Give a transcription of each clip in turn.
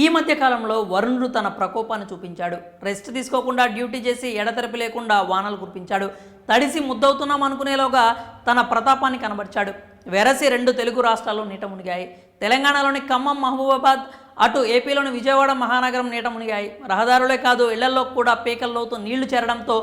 ఈ మధ్య కాలంలో వరుణుడు తన ప్రకోపాన్ని చూపించాడు. రెస్ట్ తీసుకోకుండా డ్యూటీ చేసి ఎడతెరపి లేకుండా వానలు కురిపించాడు. తడిసి ముద్దవుతున్నాం అనుకునేలోగా తన ప్రతాపాన్ని కనబరిచాడు. వెరసి రెండు తెలుగు రాష్ట్రాలు నీట మునిగాయి. తెలంగాణలోని ఖమ్మం మహబూబాబాద్ అటు ఏపీలోని విజయవాడ మహానగరం నీట మునిగాయి. రహదారులే కాదు ఇళ్ళలో కూడా పీకల్లోతు నీళ్ళు చేరడంతో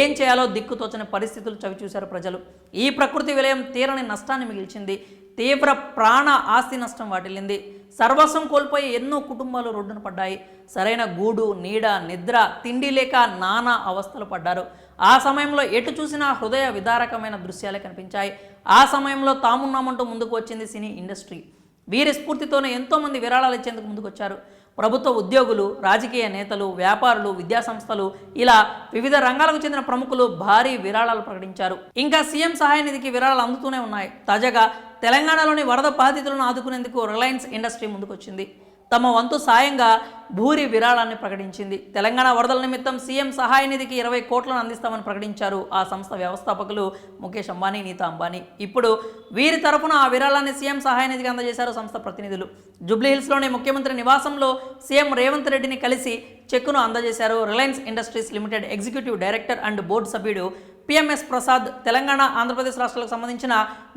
ఏం చేయాలో దిక్కుతోచని పరిస్థితులు చవిచూశారు ప్రజలు. ఈ ప్రకృతి విలయం తీరని నష్టాన్ని మిగిల్చింది. తీవ్ర ప్రాణ ఆస్తి నష్టం వాటిల్లింది. సర్వస్వం కోల్పోయి ఎన్నో కుటుంబాలు రోడ్డున పడ్డాయి. సరైన గూడు నీడ నిద్ర తిండి లేక నానా అవస్థలు పడ్డారు. ఆ సమయంలో ఎటు చూసినా హృదయ విదారకమైన దృశ్యాలే కనిపించాయి. ఆ సమయంలో తామున్నామంటూ ముందుకు వచ్చింది సినీ ఇండస్ట్రీ. వీరి స్ఫూర్తితోనే ఎంతోమంది విరాళాలు ఇచ్చేందుకు ముందుకొచ్చారు. ప్రభుత్వ ఉద్యోగులు రాజకీయ నేతలు వ్యాపారులు విద్యాసంస్థలు ఇలా వివిధ రంగాలకు చెందిన ప్రముఖులు భారీ విరాళాలు ప్రకటించారు. ఇంకా సీఎం సహాయ నిధికి విరాళాలు అందుతూనే ఉన్నాయి. తాజాగా తెలంగాణలోని వరద బాధితులను ఆదుకునేందుకు రిలయన్స్ ఇండస్ట్రీ ముందుకొచ్చింది. తమ వంతు సాయంగా భూరి విరాళాన్ని ప్రకటించింది. తెలంగాణ వరదల నిమిత్తం సీఎం సహాయ నిధికి ఇరవై కోట్లను అందిస్తామని ప్రకటించారు ఆ సంస్థ వ్యవస్థాపకులు ముఖేష్ అంబానీ నీతా అంబానీ. ఇప్పుడు వీరి తరఫున ఆ విరాళాన్ని సీఎం సహాయ నిధికి అందజేశారు సంస్థ ప్రతినిధులు. జూబ్లీహిల్స్లోని ముఖ్యమంత్రి నివాసంలో సీఎం రేవంత్ రెడ్డిని కలిసి చెక్కును అందజేశారు Reliance Industries Limited executive director and board సభ్యుడు పిఎంఎస్ ప్రసాద్. తెలంగాణ ఆంధ్రప్రదేశ్ రాష్ట్రాలకు సంబంధించిన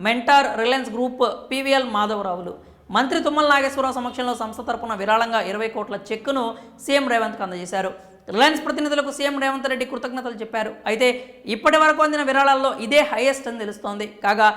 మెంటార్ రిలయన్స్ గ్రూప్ పీవీఎల్ మాధవరావులు. మంత్రి తుమ్మల నాగేశ్వరరావు సమక్షంలో సంస్థ తరపున విరాళంగా ఇరవై కోట్ల చెక్కును సీఎం రేవంత్కు అందజేశారు. రిలయన్స్ ప్రతినిధులకు సీఎం రేవంత్ రెడ్డి కృతజ్ఞతలు చెప్పారు. అయితే ఇప్పటి వరకు అందిన విరాళాల్లో ఇదే హైయెస్ట్ అని తెలుస్తోంది. కాగా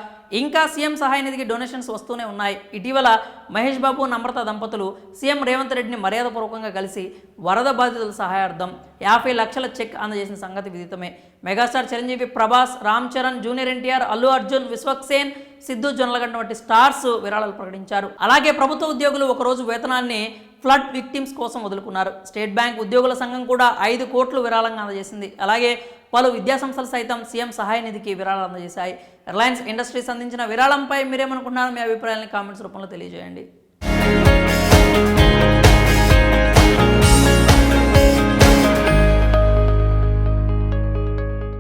ఇంకా సీఎం సహాయ నిధికి డొనేషన్స్ వస్తూనే ఉన్నాయి. ఇటీవల మహేష్ బాబు నమ్రత దంపతులు సీఎం రేవంత్ రెడ్డిని మర్యాదపూర్వకంగా కలిసి వరద బాధితుల సహాయార్థం యాభై లక్షల చెక్ అందజేసిన సంగతి విదితమే. Megastar Chiranjeevi Prabhas Ram Charan junior NTR Allu Arjun Vishwaksen Siddhu Jonnalagadda వంటి స్టార్స్ విరాళాలు ప్రకటించారు. అలాగే ప్రభుత్వ ఉద్యోగులు ఒకరోజు వేతనాన్ని ఫ్లడ్ విక్టిమ్స్ కోసం వదులుకున్నారు. స్టేట్ బ్యాంక్ ఉద్యోగుల సంఘం కూడా ఐదు కోట్లు విరాళంగా అందజేసింది. అలాగే పలు విద్యాసంస్థలు సైతం సీఎం సహాయ నిధికి విరాళాలు అందజేశాయి. రిలయన్స్ ఇండస్ట్రీస్ అందించిన విరాళంపై మీరేమనుకున్నారో మీ అభిప్రాయాలను కామెంట్స్ రూపంలో తెలియజేయండి.